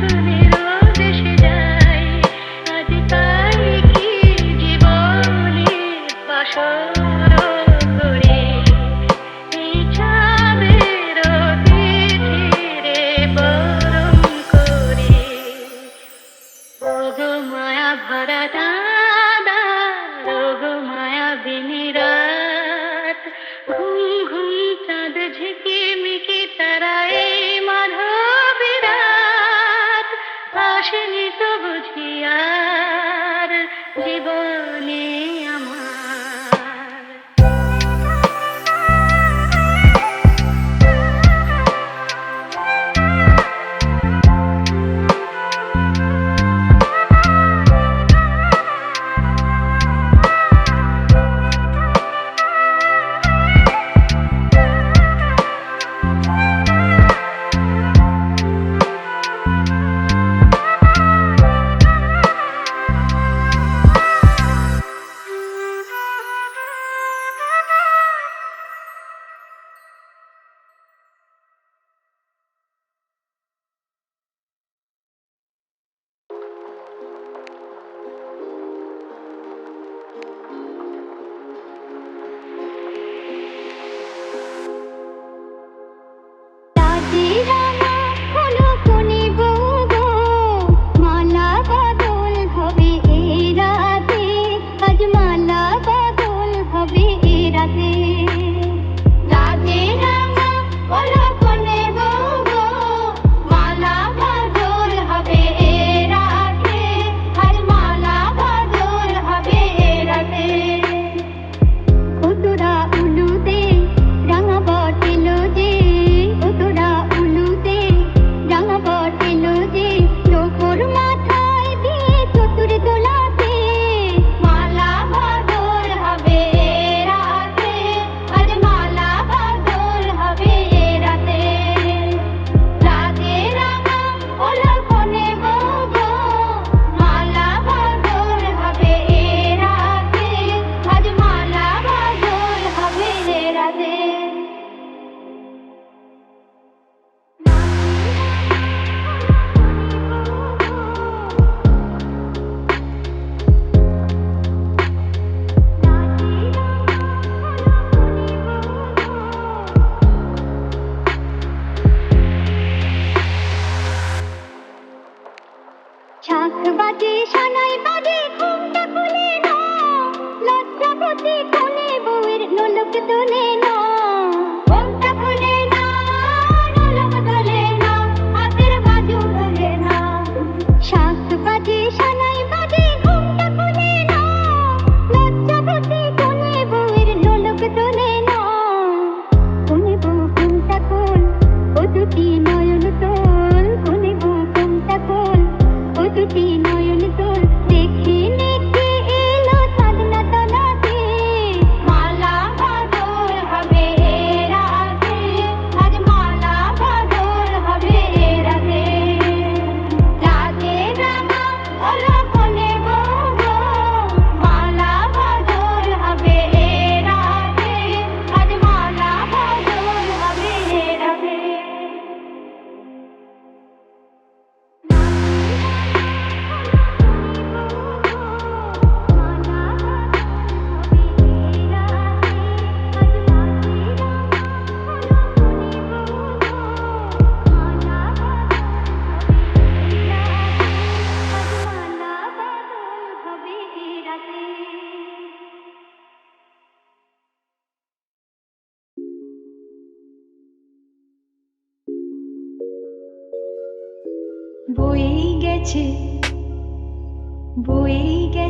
Thank you.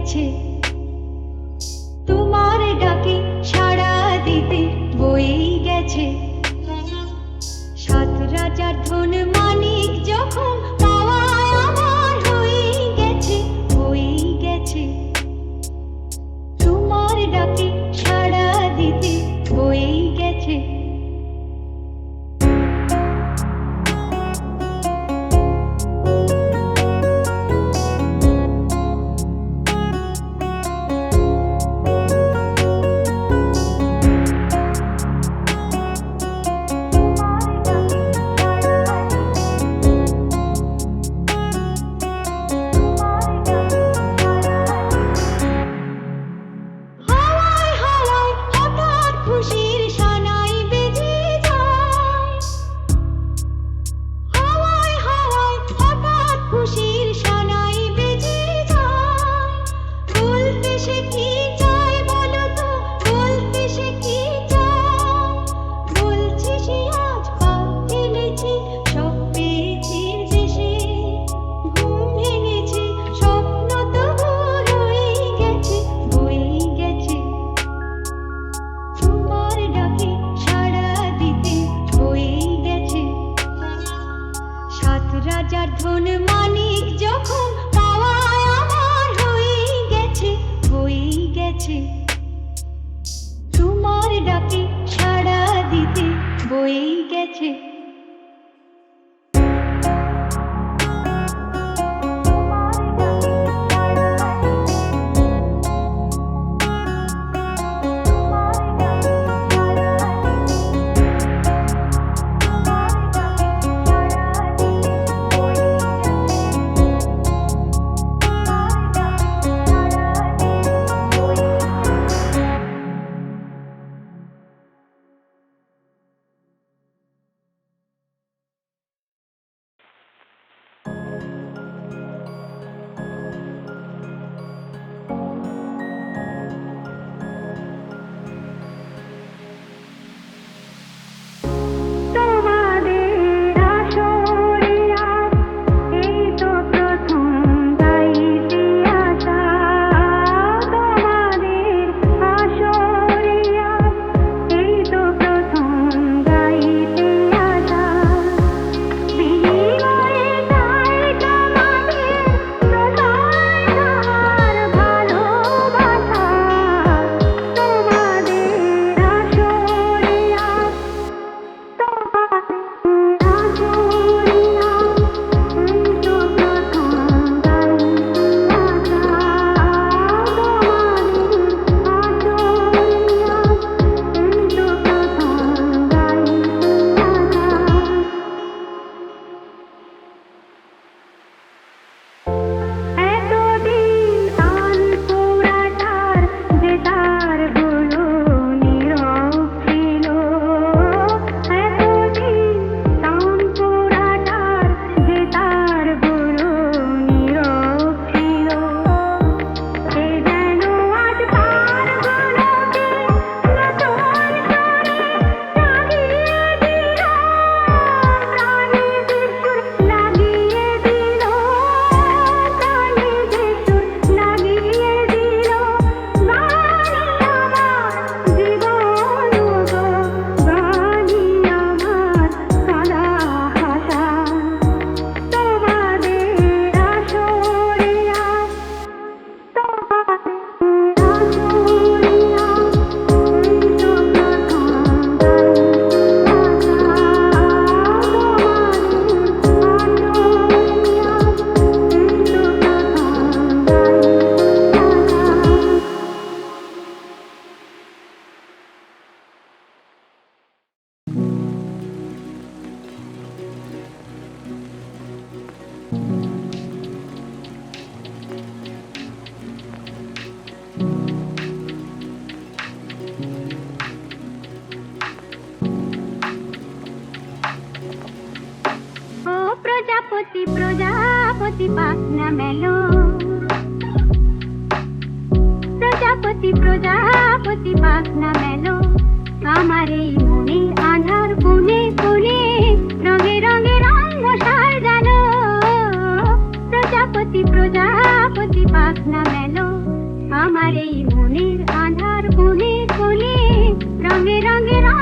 গেছে। তোমার ডাকে সাড়া দিতে বয়েই গেছে। সাত রাজার ধন মানিক যখন পয়সার ধন মানিক যখন পাওয়া আমার হয়ে গেছে হয়ে গেছে। তোমার ডাকে সাড়া দিতে বয়ে গেছে। প্রজাপতি পাক মেলো। প্রজাপতি প্রজাপতি পাক মেলো। আমার এই মনে, আধার কোণে কোণে রঙে রঙে রঙ সার জানো প্রজাপতি প্রজাপতি পাক মেলো। আমার এই মনের আধার কোণে কোণে রঙে রঙে রঙ